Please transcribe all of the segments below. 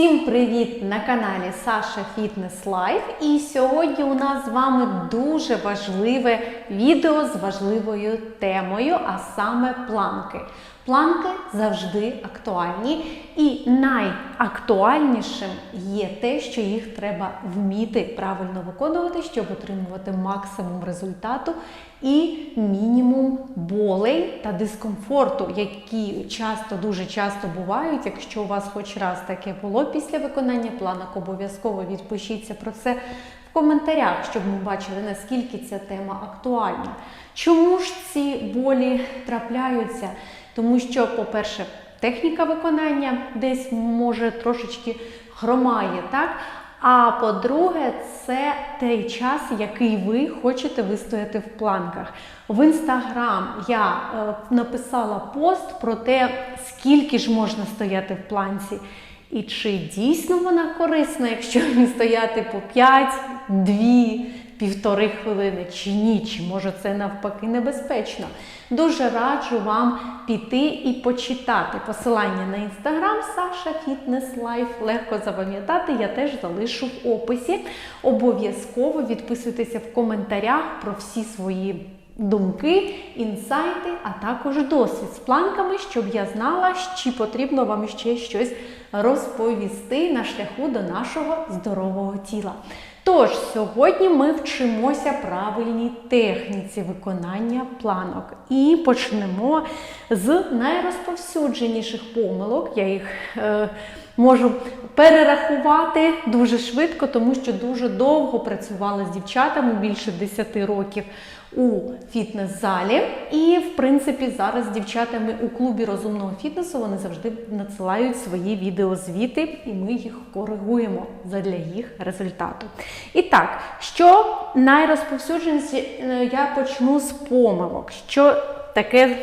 Всім привіт на каналі Саша Фітнес Лайф. І сьогодні у нас з вами дуже важливе відео з важливою темою, а саме планки. Планки завжди актуальні, і найактуальнішим є те, що їх треба вміти правильно виконувати, щоб отримувати максимум результату і мінімум болей та дискомфорту, які часто дуже часто бувають. Якщо у вас хоч раз таке було після виконання планок, обов'язково відпишіться про це в коментарях, щоб ми бачили, наскільки ця тема актуальна. Чому ж ці болі трапляються? Тому що, по-перше, техніка виконання десь може трошечки хромає, так? А по-друге, це той час, який ви хочете вистояти в планках. В інстаграм я е, написала пост про те, скільки ж можна стояти в планці, і чи дійсно вона корисна, якщо стояти по 5, 2, півтори хвилини, чи ні, чи може це навпаки небезпечно. Дуже раджу вам піти і почитати посилання на інстаграм Саша Фітнес Лайф. Легко запам'ятати, я теж залишу в описі. Обов'язково відписуйтеся в коментарях про всі свої. Думки, інсайти, а також досвід з планками, щоб я знала, чи потрібно вам ще щось розповісти на шляху до нашого здорового тіла. Тож, сьогодні ми вчимося правильній техніці виконання планок і почнемо з найрозповсюдженіших помилок. Я їх е, можу перерахувати дуже швидко, тому що дуже довго працювала з дівчатами більше 10 років у фітнес-залі. І, в принципі, зараз дівчатами у клубі розумного фітнесу вони завжди надсилають свої відеозвіти, і ми їх коригуємо задля їх результату. І так, що найрозповсюдженіше, я почну з помилок. Що таке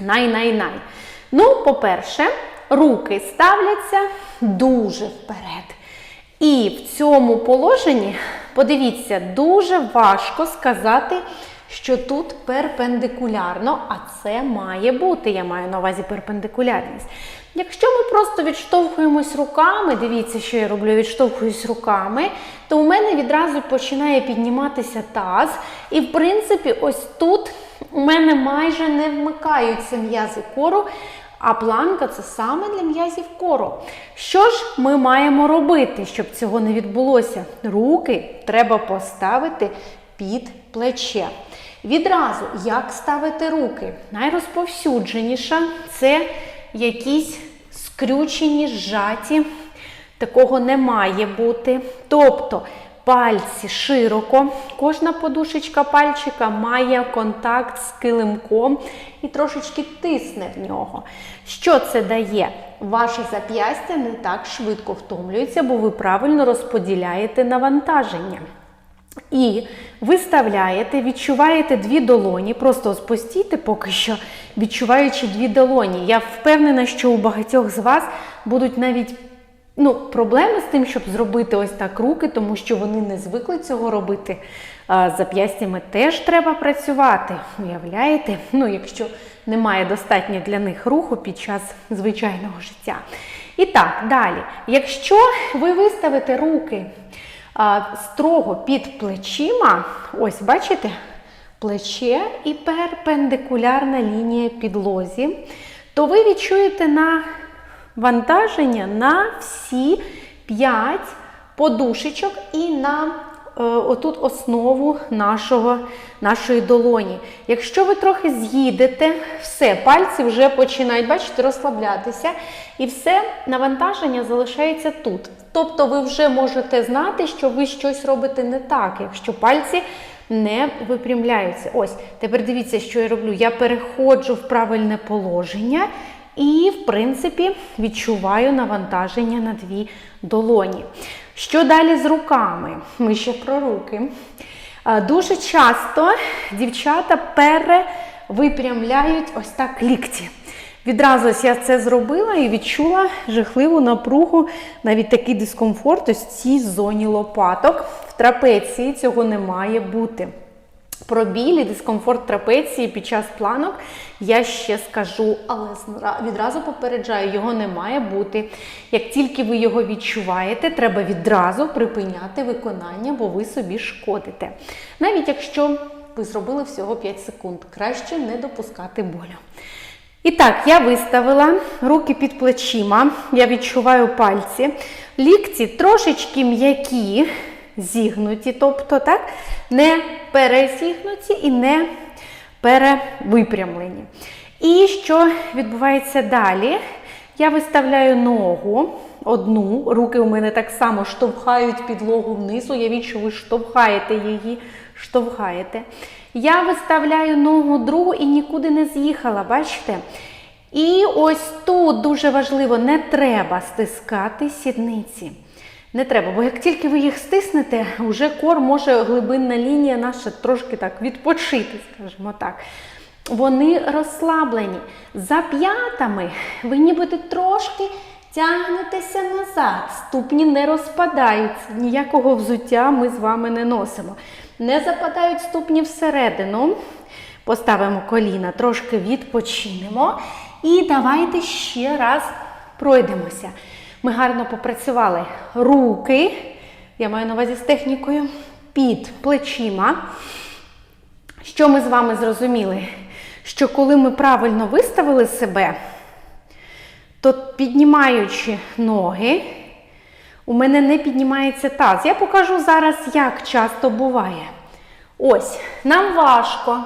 най-най-най? Ну, по-перше, руки ставляться дуже вперед. І в цьому положенні, подивіться, дуже важко сказати, що тут перпендикулярно, а це має бути, я маю на увазі перпендикулярність. Якщо ми просто відштовхуємось руками, дивіться, що я роблю, відштовхуюсь руками, то у мене відразу починає підніматися таз. І, в принципі, ось тут у мене майже не вмикаються м'язи кору, а планка це саме для м'язів кору. Що ж ми маємо робити, щоб цього не відбулося? Руки треба поставити під плече. Відразу, як ставити руки? Найрозповсюдженіша це якісь скрючені, зжаті. Такого не має бути. Тобто пальці широко, кожна подушечка пальчика має контакт з килимком і трошечки тисне в нього. Що це дає? Ваше зап'ястя не так швидко втомлюється, бо ви правильно розподіляєте навантаження. І виставляєте, відчуваєте дві долоні, просто ось постійте поки що, відчуваючи дві долоні. Я впевнена, що у багатьох з вас будуть навіть ну, проблеми з тим, щоб зробити ось так руки, тому що вони не звикли цього робити. А зап'ястями теж треба працювати. Уявляєте? Ну, якщо немає достатньо для них руху під час звичайного життя. І так, далі. Якщо ви виставите руки а, строго під плечима, ось бачите, плече і перпендикулярна лінія підлозі, то ви відчуєте на вантаження на всі 5 подушечок і на е, отут основу нашого, нашої долоні. Якщо ви трохи з'їдете, все, пальці вже починають, бачите, розслаблятися, і все навантаження залишається тут. Тобто ви вже можете знати, що ви щось робите не так, якщо пальці не випрямляються. Ось, тепер дивіться, що я роблю. Я переходжу в правильне положення. І, в принципі, відчуваю навантаження на дві долоні. Що далі з руками? Ми ще про руки. Дуже часто дівчата перевипрямляють ось так лікті. Відразу я це зробила і відчула жахливу напругу, навіть такий дискомфорт ось в цій зоні лопаток. В трапеції цього не має бути. Про біль і дискомфорт трапеції під час планок я ще скажу, але відразу попереджаю, його не має бути. Як тільки ви його відчуваєте, треба відразу припиняти виконання, бо ви собі шкодите. Навіть якщо ви зробили всього 5 секунд, краще не допускати болю. І так, я виставила руки під плечима, я відчуваю пальці, лікті трошечки м'які, зігнуті, тобто так, не перезігнуті і не перевипрямлені. І що відбувається далі? Я виставляю ногу одну, руки у мене так само штовхають підлогу вниз. Уявіть, що ви штовхаєте її, штовхаєте. Я виставляю ногу другу і нікуди не з'їхала, бачите? І ось тут дуже важливо, не треба стискати сідниці. Не треба, бо як тільки ви їх стиснете, вже кор може глибинна лінія наша трошки так відпочити, скажімо так. Вони розслаблені. За п'ятами ви нібито трошки тягнетеся назад. Ступні не розпадаються. Ніякого взуття ми з вами не носимо. Не западають ступні всередину. Поставимо коліна, трошки відпочинемо. І давайте ще раз пройдемося. Ми гарно попрацювали руки, я маю на увазі з технікою, під плечима. Що ми з вами зрозуміли? Що коли ми правильно виставили себе, то піднімаючи ноги, у мене не піднімається таз. Я покажу зараз, як часто буває. Ось, нам важко.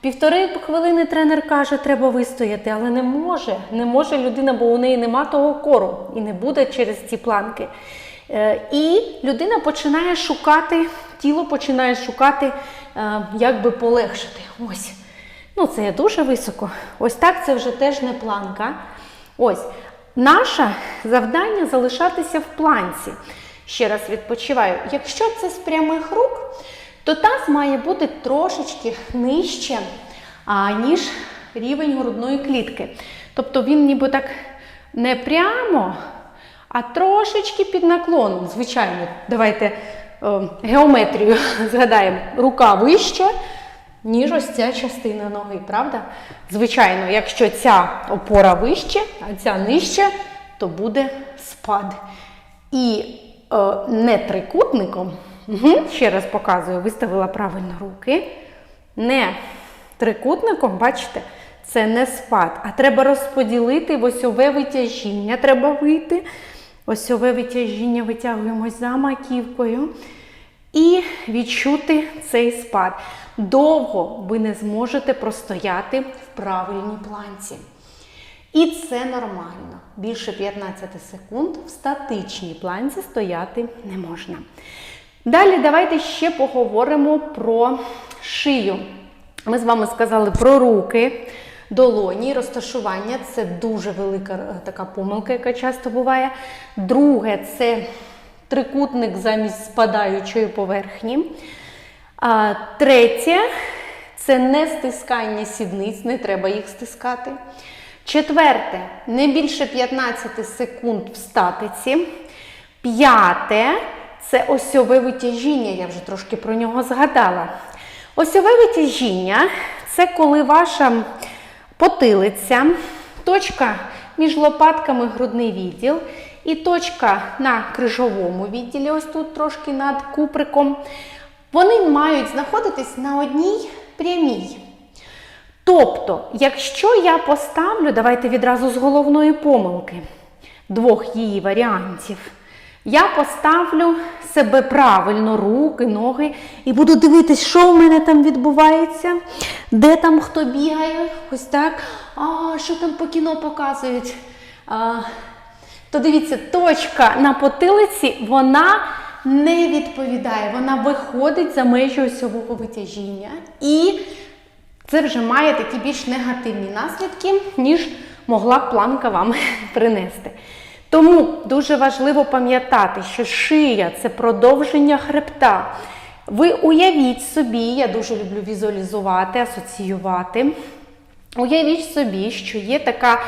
Півтори хвилини тренер каже, треба вистояти, але не може. Не може людина, бо у неї нема того кору і не буде через ці планки. Е, І людина починає шукати, тіло починає шукати, е, як би полегшити. Ось. Ну, це є дуже високо. Ось так це вже теж не планка. Ось. Наше завдання залишатися в планці. Ще раз відпочиваю. Якщо це з прямих рук, то таз має бути трошечки нижче, ніж рівень грудної клітки. Тобто він ніби так не прямо, а трошечки під наклоном. Звичайно, давайте е, геометрію згадаємо. Рука вище, ніж ось ця частина ноги, правда? Звичайно, якщо ця опора вище, а ця нижче, то буде спад. І е, не трикутником, угу, ще раз показую, виставила правильно руки. Не трикутником, бачите, це не спад. А треба розподілити в осьове витяжіння. Треба вийти. Осьове витяжіння витягуємось за маківкою. І відчути цей спад. Довго ви не зможете простояти в правильній планці. І це нормально. Більше 15 секунд в статичній планці стояти не можна. Далі давайте ще поговоримо про шию. Ми з вами сказали про руки, долоні, розташування це дуже велика е, така помилка, яка часто буває. Друге це трикутник замість спадаючої поверхні. А, третє це не стискання сідниць, не треба їх стискати. Четверте, не більше 15 секунд в статиці. П'яте це осьове витяжіння, я вже трошки про нього згадала. Осьове витяжіння це коли ваша потилиця, точка між лопатками грудний відділ і точка на крижовому відділі, ось тут трошки над куприком, вони мають знаходитись на одній прямій. Тобто, якщо я поставлю, давайте відразу з головної помилки двох її варіантів, я поставлю себе правильно, руки, ноги, і буду дивитись, що в мене там відбувається, де там хто бігає, ось так. А що там по кіно показують? А, то дивіться, точка на потилиці, вона не відповідає, вона виходить за межі осьового витяжіння. І це вже має такі більш негативні наслідки, ніж могла б планка вам принести. Тому дуже важливо пам'ятати, що шия це продовження хребта. Ви уявіть собі, я дуже люблю візуалізувати, асоціювати. Уявіть собі, що є така,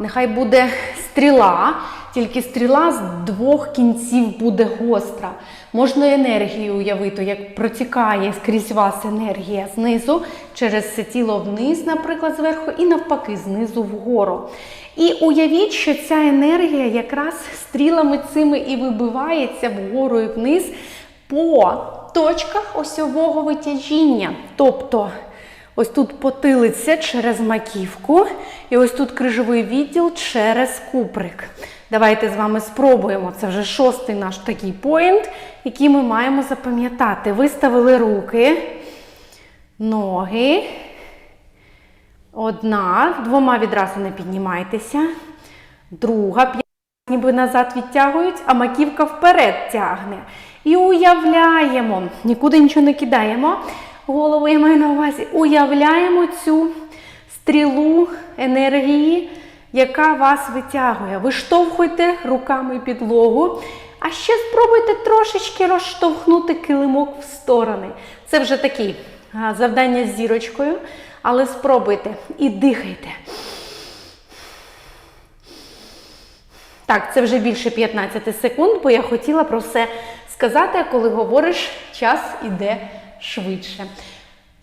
нехай буде стріла, тільки стріла з двох кінців буде гостра. Можна енергію уявити, як протікає скрізь вас енергія знизу через це тіло вниз, наприклад, зверху, і навпаки, знизу вгору. І уявіть, що ця енергія якраз стрілами цими і вибивається вгору і вниз по точках осьового витяжіння. Тобто ось тут потилиця через маківку, і ось тут крижовий відділ через куприк. Давайте з вами спробуємо. Це вже шостий наш такий поінт, який ми маємо запам'ятати. Виставили руки, ноги. Одна, двома відразу не піднімайтеся. Друга, п'ять ніби назад відтягують, а маківка вперед тягне. І уявляємо, нікуди нічого не кидаємо. Голову я маю на увазі. Уявляємо цю стрілу енергії, яка вас витягує. Виштовхуйте руками підлогу. А ще спробуйте трошечки розштовхнути килимок в сторони. Це вже такі завдання з зірочкою, але спробуйте і дихайте. Так, це вже більше 15 секунд, бо я хотіла про все сказати, коли говориш, час іде швидше.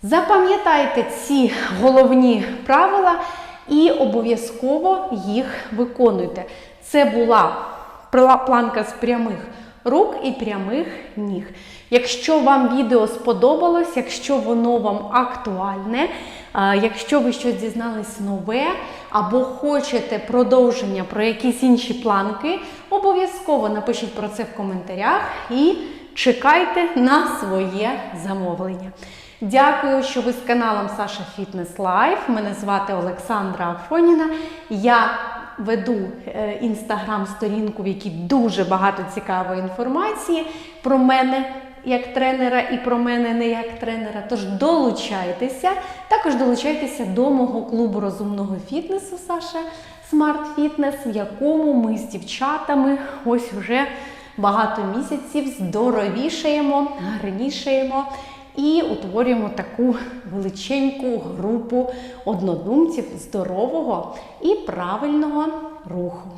Запам'ятайте ці головні правила і обов'язково їх виконуйте. Це була планка з прямих рук і прямих ніг. Якщо вам відео сподобалось, якщо воно вам актуальне, якщо ви щось дізнались нове або хочете продовження про якісь інші планки, обов'язково напишіть про це в коментарях і чекайте на своє замовлення. Дякую, що ви з каналом Саша Фітнес Лайф. Мене звати Олександра Афоніна. Я веду е, інстаграм-сторінку, в якій дуже багато цікавої інформації про мене як тренера і про мене не як тренера. Тож долучайтеся. Також долучайтеся до мого клубу розумного фітнесу Саша Смарт Фітнес, в якому ми з дівчатами ось уже багато місяців здоровішаємо, гарнішаємо і утворюємо таку величеньку групу однодумців здорового і правильного руху.